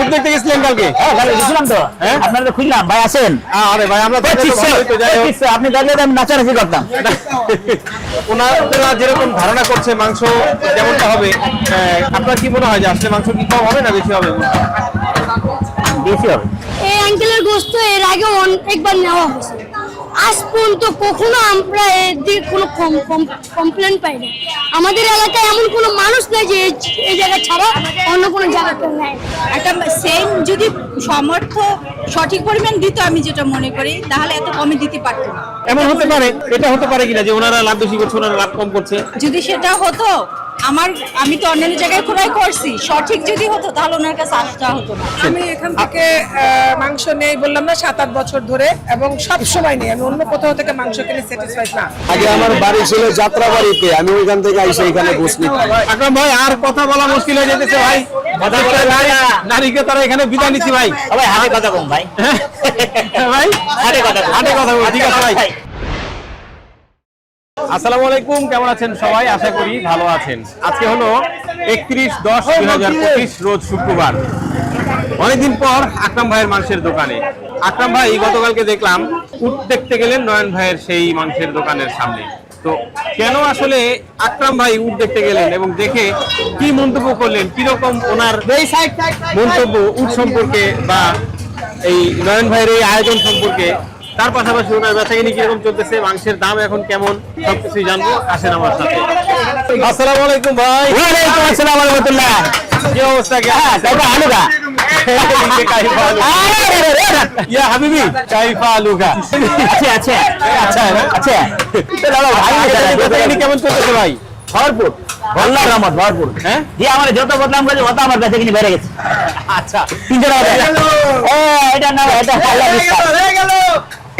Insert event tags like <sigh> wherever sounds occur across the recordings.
উদ্যোগ থেকে গেছিলেন কালকে? হ্যাঁ কালকে গেছিলাম তো। হ্যাঁ? আপনারা তো খুললাম ভাই আসেন আরে ভাই আমরা আপনি দেখলে আমি নাচানাচি করতাম। ওনারা যেরকম ধারণা করছে মাংস যেমনটা হবে আপনার কি মনে হয় যে আসলে মাংস কি কম হবে না বেশি হবে? বেশি হবে। এই আঙ্কেলের গোস্ত এর আগে একবার নেওয়া হয়েছে। আজ পর্যন্ত কখনো আমরা এর দিকে কোনো কমপ্লেন পাই না আমাদের এলাকায় এমন কোনো মানুষ নেই যে এই- এই জায়গা ছাড়া অন্য কোনো জায়গাতে নেয়। একটা সেম যদি সমর্থ সঠিক পরিমাণ দিত আমি যেটা মনে করি তাহলে এত কমে দিতে পারতো না। এমন হতে পারে এটা হতে পারে কিনা যে ওনারা লাভ বেশি করছে ওনারা লাভ কম করছে? যদি সেটা হতো আমার আমি তো অন্যান্য জায়গায় ক্রয় করছি। সঠিক যদি হতো তাহলে ওনার কাছে আসতে হতো না। আমি এখান থেকে মাংস নেই বললাম না সাত আট বছর ধরে এবং সব সময় নেই। আমি অন্য কোথাও থেকে মাংস কিনে স্যাটিসফাইড না। আগে আমার বাড়ি ছিল যাত্রা বাড়িতে আমি ওইখান থেকে আইসা এখানে গোস নিতাম। আকরাম ভাই আর কথা বলা মুশকিল হয়ে যেতেছে ভাই। নারী- নারীকে তারা এখানে বিদায় নিচ্ছি ভাই। ভাই হাতে কথা কম ভাই। হ্যাঁ। ভাই? হাতে কথা হাটে কথা ঠিক আছে ভাই। আসসালামু আলাইকুম কেমন আছেন সবাই? আশা করি ভালো আছেন। আজকে হলো একত্রিশ দশ দুই হাজার পঁচিশ রোজ শুক্রবার। অনেকদিন পর আকরাম ভাইয়ের মাংসের দোকানে। আকরাম ভাই গতকালকে দেখলাম উট দেখতে গেলেন নয়ন ভাইয়ের সেই মাংসের দোকানের সামনে। তো কেন আসলে আকরাম ভাই উট দেখতে গেলেন এবং দেখে কি মন্তব্য করলেন? কীরকম ওনার মন্তব্য উট সম্পর্কে বা এই নয়ন ভাইয়ের এই আয়োজন সম্পর্কে তার পাশাপাশি ওনার বেচাকিনি কীরকম চলতেছে মাংসের দাম এখন কেমন সবকিছুই জানব। আসেন আমার সাথে। আসসালামু আলাইকুম ভাই। ওয়ালাইকুম আসসালাম ওয়া রাহমাতুল্লাহ। কি অবস্থা হ্যাঁ তারপর আলুগা ইয়া হাবিবি। কাইফা আলুকা আছে আছে। আচ্ছা আচ্ছা ভাই বেচাকিনি কেমন চলতেছে ভাই? ভরপুর। রহমত ভরপুর। হ্যাঁ? যে আমার যত বদনাম করেছে অত আমার কিনে বেড়ে গেছে। আচ্ছা। গেছে। ও এটা না এটা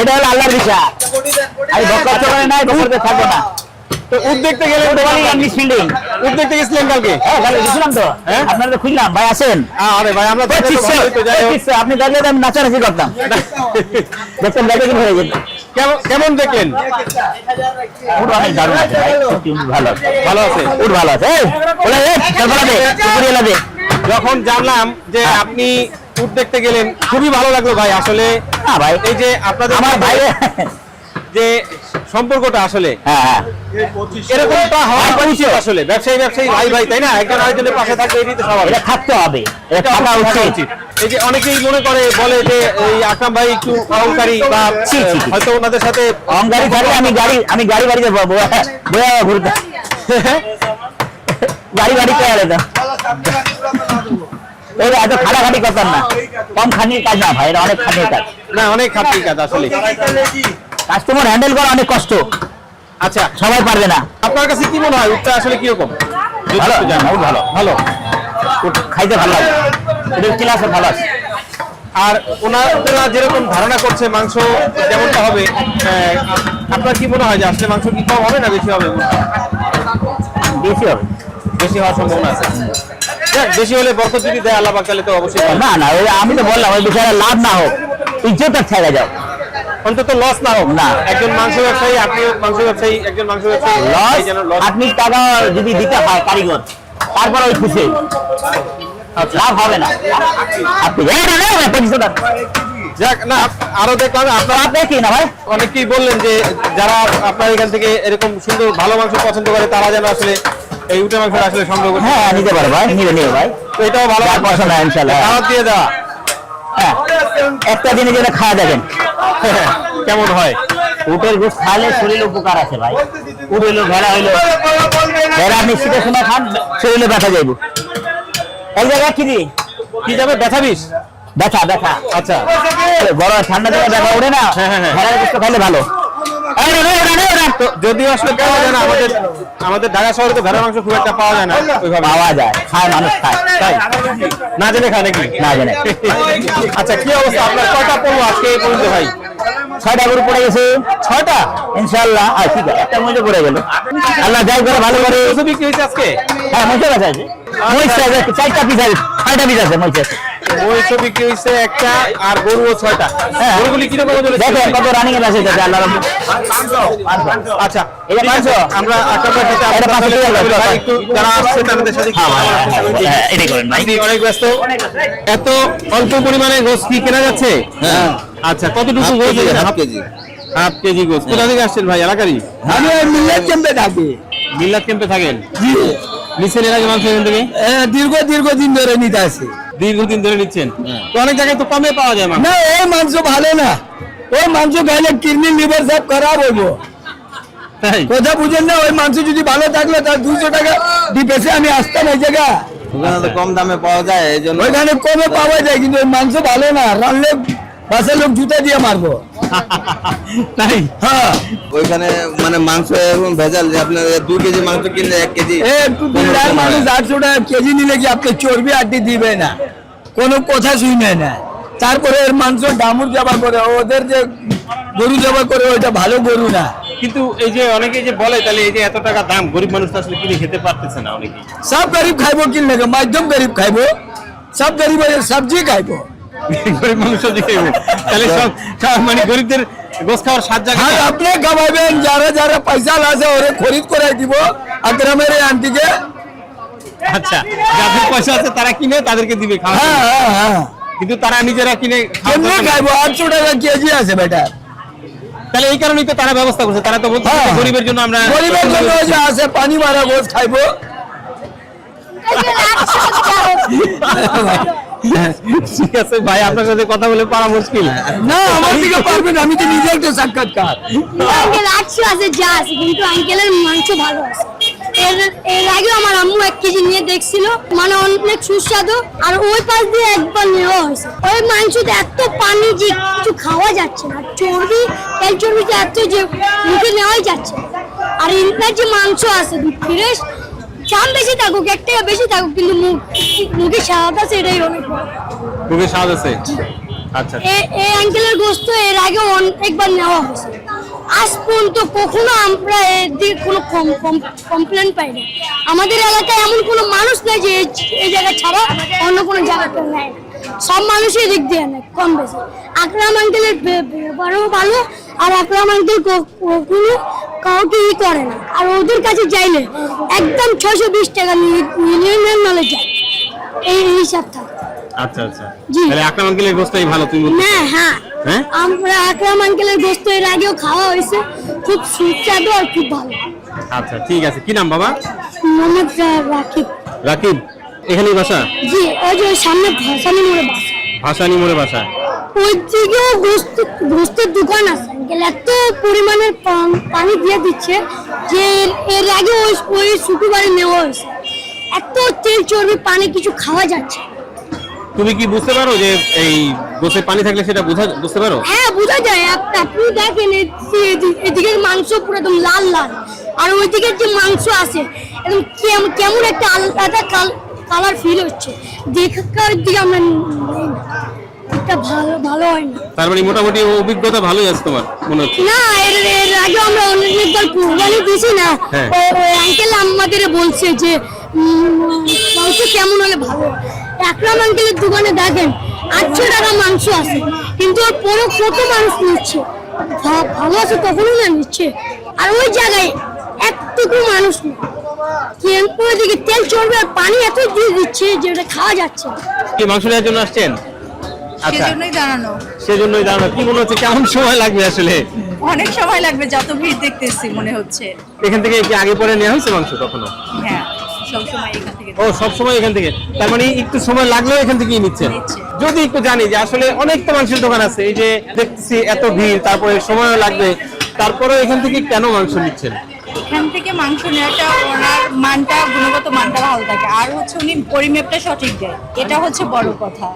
এটা হলো আল্লাহর বিশ্বাস আমি বকর চলে নাই বকরতে থাকব না। তো উট দেখতে গেলেন তো ইংলিশ ফিল্ডিং উট দেখতে গেছিলেন কালকে। হ্যাঁ গেছিলাম তো। হ্যাঁ? আপনারা তো খুললাম ভাই আরে ভাই আমরা আপনি আমি নাচানাচি করতাম। হয়ে যেত কেমন দেখলেন? ভালো আছে। ভালো আছে। উঠ ভালো। যখন জানলাম যে আপনি উট দেখতে গেলেন। খুবই ভালো লাগল ভাই আসলে। ভাই এই যে আপনাদের আমার ভাই যে সম্পর্কটা আসলে হ্যাঁ হ্যাঁ। এরকমটা হওয়া উচিত আসলে ব্যবসায়ী ব্যবসায়ী ভাই ভাই তাই না? একজন আরেকজনের পাশে থাকবে এটাই তো স্বাভাবিক। এটা থাকতে হবে এটা এটা থাকা উচিত। এই যে অনেকেই মনে করে বলে যে এই আকরাম ভাই একটু অহংকারী বা ছি, ছি, ছি। হয়তো ওনাদের সাথে অহংকারী থাকলে আমি গাড়ি আমি গাড়ি বাড়িতে বয়া ঘুরতে। গাড়ি বাড়িতে আরে এত খাটাখাটি করতাম না। কম খানির কাজ না ভাই এটা অনেক খানির কাজ। না অনেক কাজ আসলে। কাস্টমার হ্যান্ডেল করা অনেক কষ্ট। আচ্ছা। সবাই পারবে না। আপনার কাছে কি মনে হয় উটটা আসলে কীরকম? ভালো, ভালো। ভালো খাইতে ভালো লাগে। এটা ক্লাসে ভালো আছে। আর ওনারা যেরকম ধারণা করছে মাংস যেমনটা হবে আপনার কি মনে হয় যে আসলে মাংস কি কম হবে না বেশি হবে? বেশি হবে। বেশি হওয়ার সম্ভাবনা আছে। বেশি হলে বরকত যদি দেয় আল্লাহ পাক তাহলে তো অবশ্যই না না ওই আমি তো বললাম ওই বিষয়ে লাভ না হোক ছেড়ে যাও। অন্তত লস না হোক। না। একজন মাংস ব্যবসায়ী আপনি মাংস ব্যবসায়ী একজন মাংস ব্যবসায়ী লস আপনি টাকা যদি দিতে হয় কারিগর তারপর ওই খুশি। লাভ হবে না। আপনি। যাক না আরও দেখলাম আপনার আপনি কি না ভাই। অনেকেই বললেন যে যারা আপনার এখান থেকে এরকম সুন্দর ভালো মাংস পছন্দ করে তারা যেন আসলে এই উঠে মাংস আসলে সংগ্রহ করতে হ্যাঁ নিতে পারো ভাই নিবে নিবে ভাই। এটাও ভালো ইনশাল্লাহ। দাওয়াত দিয়ে দেওয়া। হ্যাঁ একটা দিনে যেটা খাওয়া যাবেন কেমন হয়? উটের গোস খাইলে শরীরে উপকার আছে ভাই। উট হইল ভেড়া হইল। ভেড়া আপনি শীতের সময় খান শরীরে ব্যথা যাইব। এক জায়গায় কি দি কি যাবে? ব্যথা বিষ? ব্যথা ব্যথা। আচ্ছা। বড় ঠান্ডা দিনে ব্যথা ওঠে না। হ্যাঁ, হ্যাঁ, হ্যাঁ। ভেড়ার গোস্ত খাইলে ভালো। যদিও আসলে পাওয়া যায় না আমাদের আমাদের ঢাকা শহরে তো মাংস খুব একটা পাওয়া যায় না। ওইভাবে। পাওয়া যায় খায় মানুষ খায়। তাই? না জেনে খায় নাকি? না জেনে। আচ্ছা কি অবস্থা আপনার? কয়টা পড়ল আজকে এই পর্যন্ত ভাই? ছয়টা গরু পড়ে গেছে। ছয়টা? ইনশাল্লাহ আর ঠিক আছে। একটা মজা পড়ে গেল। আল্লাহ যাই করে ভালো করে। বিক্রি হয়েছে আজকে? হ্যাঁ আছে চারটা পিস আছে ছয়টা পিস আছে মহিষ মহিষ বিক্রি হয়েছে একটা আর গরুও ছয়টা। হ্যাঁ। গরুগুলি কীরকম ওজন কত রানিং এর আছে এটা আল্লাহ আচ্ছা এটা পাঁচশো? আমরা পাঁচশো। একটু যারা আসছে তাদের সাথে হ্যাঁ, হ্যাঁ, কথা বলার চেষ্টা করি। এটাই করেন ভাই। অনেক ব্যস্ত। এত অল্প পরিমাণে গোস কি কেনা যাচ্ছে? হ্যাঁ। আচ্ছা কতটুকু হাফ গোস kg half kg. Half kg গোস কোথা থেকে আসছেন ভাই এলাকারই? আমি ওই মিল্লাত ক্যাম্পে থাকি। মিল্লাত ক্যাম্পে থাকেন? জি। নিচ্ছেন এর আগে মাংস এখান থেকে? দীর্ঘ দীর্ঘদিন ধরে নিতে আসি। দীর্ঘদিন ধরে নিচ্ছেন। তো অনেক জায়গায় তো কমে পাওয়া যায় না ওই মাংস ভালো না। ওই মাংস খাইলে কিডনি লিভার সব খারাপ হইব। তাই? কথা বুঝেন না ওই মাংস যদি ভালো থাকলে তার টাকা ডিপেসে আমি আসতাম এই জায়গা। ওখানে তো কম দামে পাওয়া যায় এই জন্য ওইখানে কমে পাওয়া যায় কিন্তু ওই মাংস ভালো না। রানলে বাসের লোক জুতা দিয়ে মারবো। তাই? হ্যাঁ। ওইখানে মানে মাংস এরকম ভেজাল যে আপনার দু কেজি মাংস কিনলে এক কেজি একটু দিনদার মানুষ আটশো টাকা কেজি নিলে কি আপনি চর্বি আটটি দিবে না? কোনো কথা শুনে না। তারপরে এর মাংস ডামুর জবা করে ওদের যে গরু জবা করে ওইটা ভালো গরু না। কিন্তু এই যে অনেকে যে বলে তাহলে এই যে এত টাকা দাম গরিব মানুষ আসলে কিনে খেতে পারতেছে না অনেকেই। সব গরিব খাইবো কিনলে মাধ্যম গরিব খাইবো। সব গরিব সবজি খাইবো। গরিব মানুষ খাইবে। তাহলে সব সব মানে গরিবদের গোস খাওয়ার সাত হ্যাঁ আপনি খাওয়াবেন যারা যারা পয়সা আছে ওরে খরিদ করে দিব। আকরামের এই আন্টিকে আচ্ছা যাদের পয়সা আছে তারা কিনে তাদেরকে দিবে খাওয়া হ্যাঁ হ্যাঁ হ্যাঁ। কিন্তু তারা নিজেরা কিনে কেমনে খাইবো? আটশো টাকা কেজি আছে বেটা। তাহলে এই কারণেই তো তারা ব্যবস্থা করছে। তারা তো বলছে হ্যাঁ। গরিবের জন্য আমরা গরিবের জন্য যে আছে পানি মারা গোস খাইবো। <laughs> ঠিক আছে ভাই আপনার সাথে কথা বলে পারা মুশকিল। না আমার দিকে পারবেন আমি তো নিজে একটা সাক্ষাৎকার। আঙ্কেল আটশো আছে যা আছে কিন্তু আঙ্কেলের মাংস ভালো আছে। এর এর আগে আমার আম্মু এক কেজি নিয়ে দেখছিল মানে অনেক সুস্বাদু আর ওই পাশ দিয়ে একবার নেওয়া হয়েছে। ওই মাংসতে এত পানি যে কিছু খাওয়া যাচ্ছে না চর্বি তেল চর্বিতে এত যে মুখে নেওয়াই যাচ্ছে আর ইন্টার যে মাংস আছে ফ্রেশ চাম বেশি থাকুক এক টাকা বেশি থাকুক কিন্তু মুখ মুখে স্বাদ আছে এটাই অনেক খুবই স্বাদ আছে? আচ্ছা এ- এই আঙ্কেলের গোস্ত এর আগে অনেকবার নেওয়া হয়েছে। আজ পর্যন্ত কখনো আমরা এর দিকে কোনো কমপ্লেন পাইনি। আমাদের এলাকায় এমন কোনো মানুষ নেই যে এই- জায়গা ছাড়া অন্য কোনো জায়গা কেউ নেয় না। সব মানুষই দিক দিয়ে নেয় কম বেশি। আকরাম আঙ্কেলের ব্যবহারও ভালো আর আকরাম আঙ্কেল কখনো কাউকে ই করে না। আর ওদের কাছে যাইলে একদম ছয়শো বিশ টাকা যায় এই এই হিসাব থাকে আচ্ছা। আচ্ছা তাহলে আকরাম আঙ্কেলের গোস্তাই ভালো তুমি না হ্যাঁ হ্যাঁ? আমরা আকরাম আঙ্কেলের গোস্ত এর আগেও খাওয়া হয়েছে। খুব সুস্বাদু আর খুব ভালো। আচ্ছা ঠিক আছে। কি নাম বাবা? মোহাম্মদ রাকিব। রাকিব এখানেই বাসা? জি ওই যে সামনে ভাসানি মোড়ে বাসা। ভাসানি মোড়ে বাসা। ওই দিকেও গোস্ত গোস্তের দোকান আছে। আঙ্কেল এত পরিমাণের পান- পানি দিয়ে দিচ্ছে। যে এর- আগে ওই ওই শুক্রবারে নেওয়া হয়েছে। এত তেল চর্বি পানি কিছু খাওয়া যাচ্ছে তুমি কি বুঝতে পারো যে এই গোসে পানি থাকলে সেটা বুঝা বুঝতে পারো? হ্যাঁ বোঝা যায়। আপ- আপনি দেখেন এদি- এদি- এদিকের মাংস পুরো একদম লাল লাল। আর ওইদিকের যে মাংস আছে একদম কেম- কেমন একটা আলাদা কালার ফিল হচ্ছে। দেখার দিকে আমরা না। এটা ভালো ভালো হয় না তার মানে মোটামুটি অভিজ্ঞতা ভালোই আছে তোমার মনে হচ্ছে না এর এর আগে আমরা অনেকবার কুরবানি দিছি না হ্যাঁ। ও- আঙ্কেল আমাদের বলছে যে মাংস কেমন হলে ভালো। একরাম আঙ্কেলের দোকানে দেখেন আটশো টাকা মাংস আছে কিন্তু ওর পরে কত মানুষ নিচ্ছে ভালো আছে তখনই না নিচ্ছে আর ওই জায়গায় একটুকু মানুষ নেই কিন্তু ওইদিকে তেল চর্বি আর পানি এত দিয়ে দিচ্ছে যেটা খাওয়া যাচ্ছে না। কি মাংস নেওয়ার জন্য আসছেন সেজন্যই জানানো সেজন্যই জানো কি মনে হচ্ছে কেমন সময় লাগবে আসলে? অনেক সময় লাগবে যত ভিড় দেখতেছি মনে হচ্ছে। এখান থেকে কি আগে পরে নেওয়া হয়েছে মাংস কখনো? হ্যাঁ সবসময় ও সব সময় এখান থেকে। তার মানে একটু সময় লাগলেও এখান থেকেই নিচ্ছেন? নিচ্ছে। যদি একটু জানি যে আসলে অনেক তো মাংসের দোকান আছে এই যে দেখছি এত ভিড় তারপরে সময়ও লাগবে তারপরে এখান থেকে কেন মাংস নিচ্ছেন? এখান থেকে মাংস নেওয়াটা ওনার মানটা, গুণগত মানটা ভালো থাকে। আর হচ্ছে উনি পরিমেপটা সঠিক দেয়। এটা হচ্ছে বড় কথা।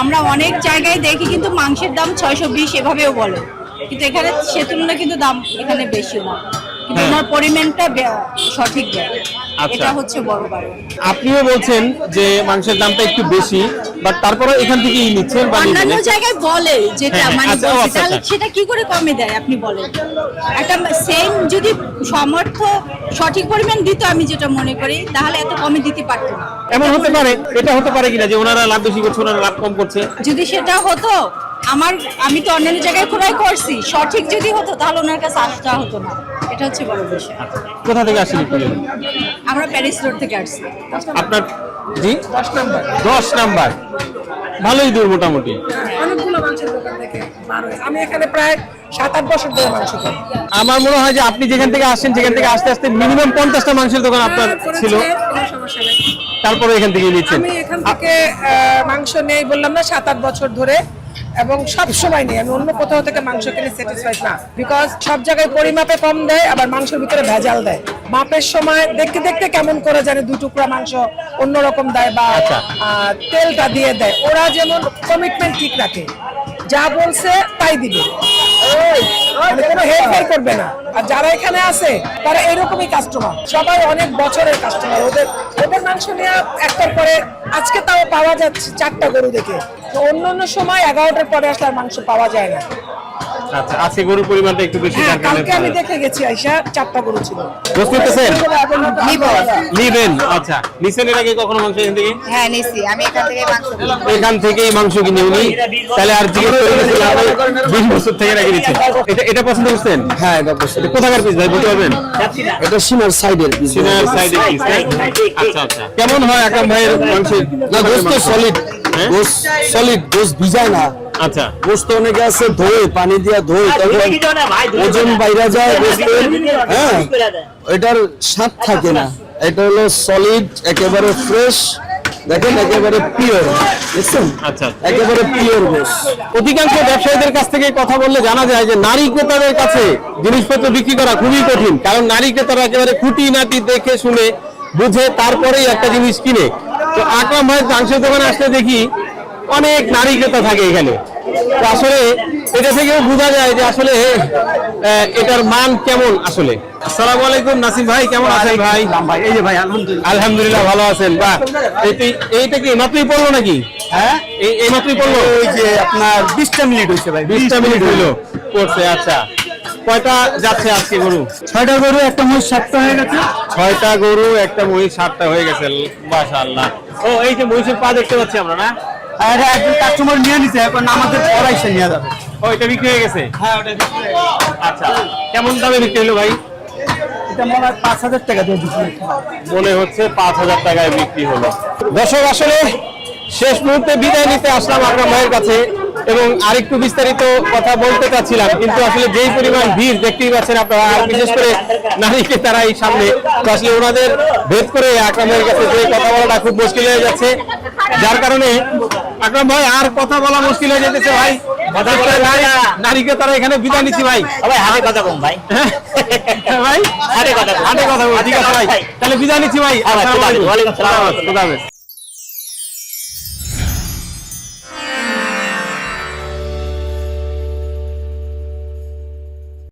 আমরা অনেক জায়গায় দেখি কিন্তু মাংসের দাম ছয়শো বিশ এভাবেও বলে। কিন্তু এখানে সে তুলনায় কিন্তু দাম এখানে বেশি না। কিন্তু হ্যাঁ। ওনার পরিমাণটা সঠিক আচ্ছা। এটা হচ্ছে বড় কারণ আপনিও বলছেন যে মাংসের দামটা একটু বেশি বাট তারপরে এখান থেকেই নিচ্ছেন বা অন্যান্য জায়গায় বলে যেটা হ্যাঁ, মানে আচ্ছা, ও বলছে, আচ্ছা, তাহলে আচ্ছা। সেটা কি করে কমে দেয় আপনি বলেন একটা সেম যদি সমর্থ সঠিক পরিমাণ দিত আমি যেটা মনে করি তাহলে এত কমে দিতে পারতো না এমন হতে পারে এটা হতে পারে কিনা যে ওনারা লাভ বেশি করছে ওনারা লাভ কম করছে যদি সেটা হতো আমার আমি তো অন্যান্য জায়গায় ক্রয় করছি। সঠিক যদি হতো তাহলে ওনার কাছে আসতে হতো না। এটা হচ্ছে বড় বিষয়। কোথা থেকে আসেন আমরা প্যারিস রোড থেকে আসছি। আপনার জি? দশ নাম্বার। দশ নাম্বার। ভালোই দূর মোটামুটি। অনেকগুলো মাংসের দোকান থেকে আমি এখানে প্রায় সাত আট বছর ধরে মাংস করি আমার মনে হয় যে আপনি যেখান থেকে আসেন সেখান থেকে আস্তে আস্তে মিনিমাম পঞ্চাশটা মাংসের দোকান আপনার ছিল। তারপরে এখান থেকে নিচ্ছেন। আমি এখান থেকে আহ, মাংস নেই বললাম না সাত আট বছর ধরে এবং সব সময় নেই। আমি অন্য কোথাও থেকে মাংস কিনে স্যাটিসফাইড না। বিকজ সব জায়গায় পরিমাপে কম দেয় আবার মাংসের ভিতরে ভেজাল দেয়। মাপের সময় দেখতে দেখতে কেমন করে জানে দু টুকরা মাংস অন্যরকম দেয় বা আচ্ছা। তেলটা দিয়ে দেয়। ওরা যেমন কমিটমেন্ট ঠিক রাখে। যা বলছে তাই দিবে। মানে কোনো হেরফের করবে না। আর যারা এখানে আছে তারা এরকমই কাস্টমার সবাই অনেক বছরের কাস্টমার ওদের ওদের মাংস নেওয়া একটার পরে আজকে তাও পাওয়া যাচ্ছে চারটা গরু দেখে। তো অন্য অন্য সময় এগারোটার পরে আসলে আর মাংস পাওয়া যায় না। আচ্ছা আজকে গরুর পরিমাণটা একটু বেশি হ্যাঁ কালকে আমি দেখে গেছি আইসা চারটা গরু ছিল। বুঝতে পেরেছেন নিবেন আচ্ছা। নিছেন এর আগে কখনো মাংস এখান থেকে? হ্যাঁ নিছি। আমি এখান থেকে মাংস এখান থেকেই মাংস কিনে উনি। তাহলে আর জিজ্ঞেস করে গেছিল বিশ বছর থেকে এটা এটা পছন্দ করছেন? হ্যাঁ এটা এটা কোথাকার পিস ভাই বলতে পারবেন? এটা সিনার সাইডের সিনার সাইডে পিস আচ্ছা আচ্ছা। কেমন হয় আকরাম ভাইয়ের মাংসের না গোস্ত সলিড? গোস্ত সলিড গোস্ত ভিজায় না। আচ্ছা। গোস্ত অনেকে আছে ধোয়ে পানি দিয়া ধোয়ে ওজন বাইরে যায় গোস্তের। হ্যাঁ। এটার স্বাদ থাকে না। এটা হলো সলিড একেবারে ফ্রেশ দেখেন একেবারে পিওর বুঝছেন? আচ্ছা। একেবারে পিওর অধিকাংশ ব্যবসায়ীদের কাছ থেকে কথা বললে জানা যায় যে নারী ক্রেতাদের কাছে জিনিসপত্র বিক্রি করা খুবই কঠিন কারণ নারী ক্রেতারা একেবারে খুঁটি নাটি দেখে শুনে বুঝে তারপরেই একটা জিনিস কিনে। তো আকরাম ভাইয়ের মাংসের দোকানে আসলে দেখি অনেক নারী ক্রেতা থাকে এখানে। আসলে এটা থেকেও বোঝা যায় যে আসলে এটার মান কেমন আসলে। আসসালামু আলাইকুম নাসিম ভাই কেমন আছেন ভাই? ভাই। এই যে ভাই আলহামদুলিল্লাহ। আলহামদুলিল্লাহ ভালো আছেন। বাহ এইটা কি মাত্রই পড়ল নাকি? হ্যাঁ? এই এই মাত্রই পড়ল ওই যে আপনার বিশটা মিনিট হয়েছে ভাই বিশটা মিনিট হইল। করছে আচ্ছা। কয়টা যাচ্ছে আজকে গরু? ছয়টা গরু একটা মহিষ সাতটা হয়ে গেছে। ছয়টা গরু একটা মহিষ সাতটা হয়ে গেছে মাশাআল্লাহ। ও এই যে মহিষের পা দেখতে পাচ্ছি আমরা না? আর একজন কাস্টমার নিয়ে নিছে এখন আমাদের পড়াইছে নিয়ে যাবে। ও এটা বিক্রি হয়ে গেছে? হ্যাঁ ওটা আচ্ছা কেমন দামে বিক্রি হলো ভাই? এটা মনে হয় পাঁচ হাজার টাকা দিয়ে দিচ্ছি মনে হচ্ছে পাঁচ হাজার টাকায় বিক্রি হলো। দর্শক আসলে শেষ মুহূর্তে বিদায় নিতে আসলাম আকরাম ভাইয়ের কাছে এবং আরেকটু বিস্তারিত কথা বলতে চাচ্ছিলাম কিন্তু আসলে যেই পরিমাণ ভিড় দেখতেই পাচ্ছেন আপনারা আর বিশেষ করে নারীকে তারা এই সামনে তো আসলে ওনাদের ভেদ করে আকরাম ভাইয়ের কাছে যে কথা বলাটা খুব মুশকিল হয়ে যাচ্ছে। যার কারণে আকরাম ভাই আর কথা বলা মুশকিল হয়ে যেতেছে ভাই। নারীকে তারা এখানে বিদায় নিচ্ছি ভাই। সবাই হাতে কথা কম ভাই। হ্যাঁ। ভাই হাতে কথা। হাতে কথা ঠিক আছে ভাই। তাহলে বিদায় নিচ্ছি ভাই।